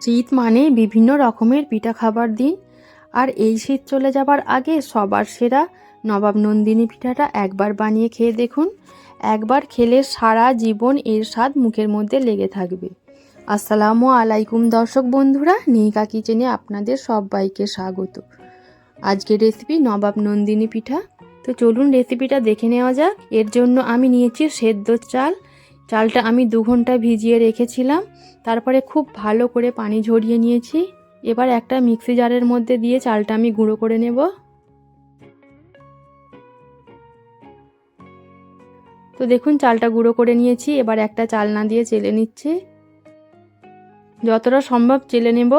শীত মানে বিভিন্ন রকমের পিঠা খাবার দিন। আর এই শীত চলে যাবার আগে সবার সেরা নবাব নন্দিনী পিঠাটা একবার বানিয়ে খেয়ে দেখুন। একবার খেলে সারা জীবন এর স্বাদ মুখের মধ্যে লেগে থাকবে। আসসালামু আলাইকুম দর্শক বন্ধুরা নিকা কিচেনে আপনাদের সবাইকে স্বাগত। আজকের রেসিপি নবাব নন্দিনী পিঠা। তো চলুন রেসিপিটা দেখে নেওয়া যাক। এর জন্য আমি নিয়েছি সেদ্ধ চাল চালটা আমি দু ঘণ্টা ভিজিয়ে রেখেছিলাম, তারপরে খুব ভালো করে পানি ঝরিয়ে নিয়েছি। এবার একটা মিক্সি জারের মধ্যে দিয়ে চালটা আমি গুঁড়ো করে নেব। তো দেখুন, চালটা গুঁড়ো করে নিয়েছি, এবার একটা চালনা দিয়ে চেলে নিচ্ছি। যতটা সম্ভব চেলে নেব,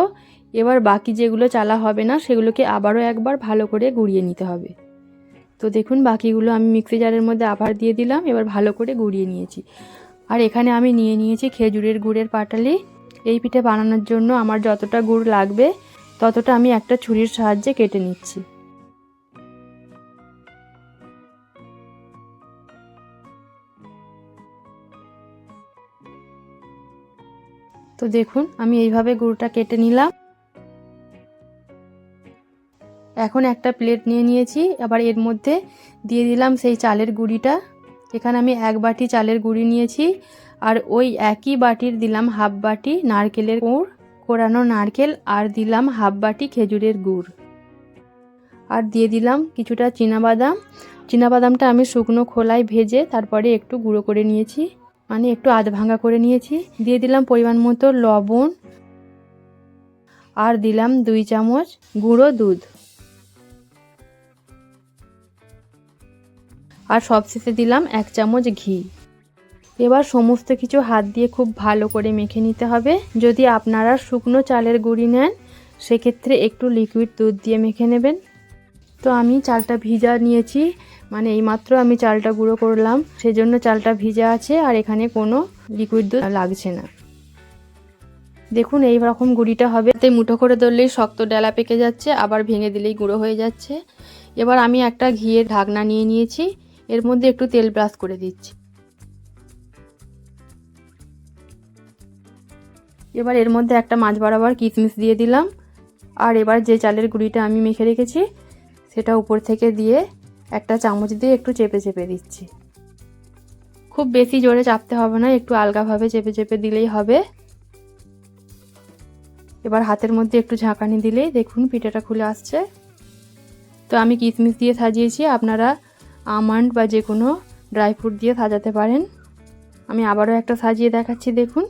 এবার বাকি যেগুলো চালা হবে না, সেগুলোকে আবারও একবার ভালো করে গুঁড়িয়ে নিতে হবে। তো দেখুন, বাকিগুলো আমি মিক্সি জারের মধ্যে আবার দিয়ে দিলাম, এবার ভালো করে গুঁড়িয়ে নিয়েছি। আর এখানে আমি নিয়ে নিয়েছি খেজুরের গুড়ের পাটালি। এই পিঠে বানানোর জন্য আমার যতটা গুড় লাগবে, ততটা আমি একটা ছুরির সাহায্যে কেটে নিচ্ছি। তো দেখুন, আমি এইভাবে গুড়টা কেটে নিলাম। এখন একটা প্লেট নিয়ে নিয়েছি। আবার এর মধ্যে দিয়ে দিলাম সেই চালের গুঁড়িটা। এখানে আমি এক বাটি চালের গুঁড়ি নিয়েছি আর ওই একই বাটির দিলাম হাফ বাটি নারকেলের গুড়, কোরানো নারকেল আর দিলাম হাফ বাটি খেজুরের গুড়। আর দিয়ে দিলাম কিছুটা বাদাম বাদামটা আমি শুকনো খোলায় ভেজে তারপরে একটু গুঁড়ো করে নিয়েছি মানে একটু আধ ভাঙা করে নিয়েছি। দিয়ে দিলাম পরিমাণ মতো লবণ আর দিলাম দুই চামচ গুঁড়ো দুধ। আর সবশেষে দিলাম এক চামচ ঘি। এবার সমস্ত কিছু হাত দিয়ে খুব ভালো করে মেখে নিতে হবে। যদি আপনারা শুকনো চালের গুঁড়ি নেন, সেক্ষেত্রে একটু লিকুইড দুধ দিয়ে মেখে নেবেন। তো আমি চালটা ভিজা নিয়েছি মানে এইমাত্র আমি চালটা গুঁড়ো করলাম, সেজন্য চালটা ভিজা আছে আর এখানে কোনো লিকুইড দুধ লাগছে না। দেখুন এই রকম গুঁড়িটা হবে। তাই মুঠো করে ধরলেই শক্ত ডেলা পেকে যাচ্ছে, আবার ভেঙে দিলেই গুঁড়ো হয়ে যাচ্ছে। এবার আমি একটা ঘিয়ের ঢাকনা নিয়ে নিয়েছি। এর মধ্যে একটু তেল ব্রাশ করে দিচ্ছি। এবার এর মধ্যে একটা মাছ বরাবর কিশমিশ দিয়ে দিলাম। আর এবার যে চালের গুঁড়িটা আমি মেখে রেখেছি, সেটা উপর থেকে দিয়ে একটা চামচ দিয়ে একটু চেপে চেপে দিচ্ছি। খুব বেশি জোরে চাপতে হবে না, একটু আলগাভাবে চেপে চেপে দিলেই হবে। এবার হাতের মধ্যে একটু ঝাঁকানি দিলেই দেখুন পিঠাটা খুলে আসছে। তো আমি কিশমিশ দিয়ে সাজিয়েছি, আপনারা আমন্ড বা যে কোনো ড্রাই ফ্রুট দিয়ে সাজাতে পারেন। আমি আবারও একটা সাজিয়ে দেখাচ্ছি, দেখুন।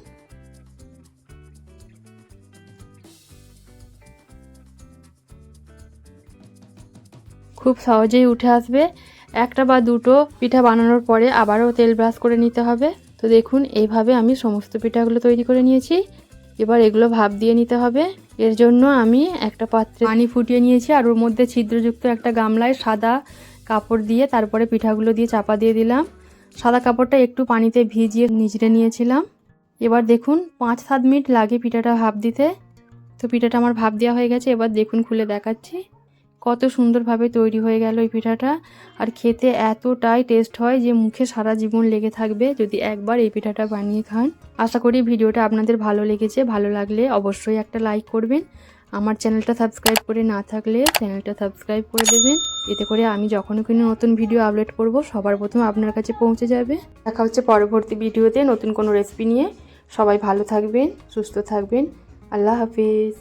খুব সহজেই উঠে আসবে। একটা বা দুটো পিঠা বানানোর পরে আবারও তেল ব্রাশ করে নিতে হবে। তো দেখুন, এইভাবে আমি সমস্ত পিঠাগুলো তৈরি করে নিয়েছি। এবার এগুলো ভাপ দিয়ে নিতে হবে। এর জন্য আমি একটা পাত্রে পানি ফুটিয়ে নিয়েছি আর ওর মধ্যে ছিদ্রযুক্ত একটা গামলায় সাদা কাপড় দিয়ে, তারপরে পিঠাগুলো দিয়ে চাপা দিয়ে দিলাম। সাদা কাপড়টা একটু পানিতে ভিজিয়ে নিচড়ে নিয়েছিলাম। এবার দেখুন, পাঁচ সাত মিনিট লাগে পিঠাটা ভাপ দিতে। তো পিঠাটা আমার ভাপ দেওয়া হয়ে গেছে, এবার দেখুন, খুলে দেখাচ্ছি। কত সুন্দরভাবে তৈরি হয়ে গেল এই পিঠাটা। আর খেতে এতটাই টেস্ট হয় যে মুখে সারা জীবন লেগে থাকবে যদি একবার এই পিঠাটা বানিয়ে খান। আশা করি ভিডিওটা আপনাদের ভালো লেগেছে। ভালো লাগলে অবশ্যই একটা লাইক করবেন। আমার চ্যানেলটা সাবস্ক্রাইব করে না থাকলে চ্যানেলটা সাবস্ক্রাইব করে দেবেন। এতে করে আমি যখনই কোনো নতুন ভিডিও আপলোড করব, সবার প্রথম আপনার কাছে পৌঁছে যাবে। দেখা হচ্ছে পরবর্তী ভিডিওতে নতুন কোনো রেসিপি নিয়ে। সবাই ভালো থাকবেন, সুস্থ থাকবেন। আল্লাহ হাফিজ।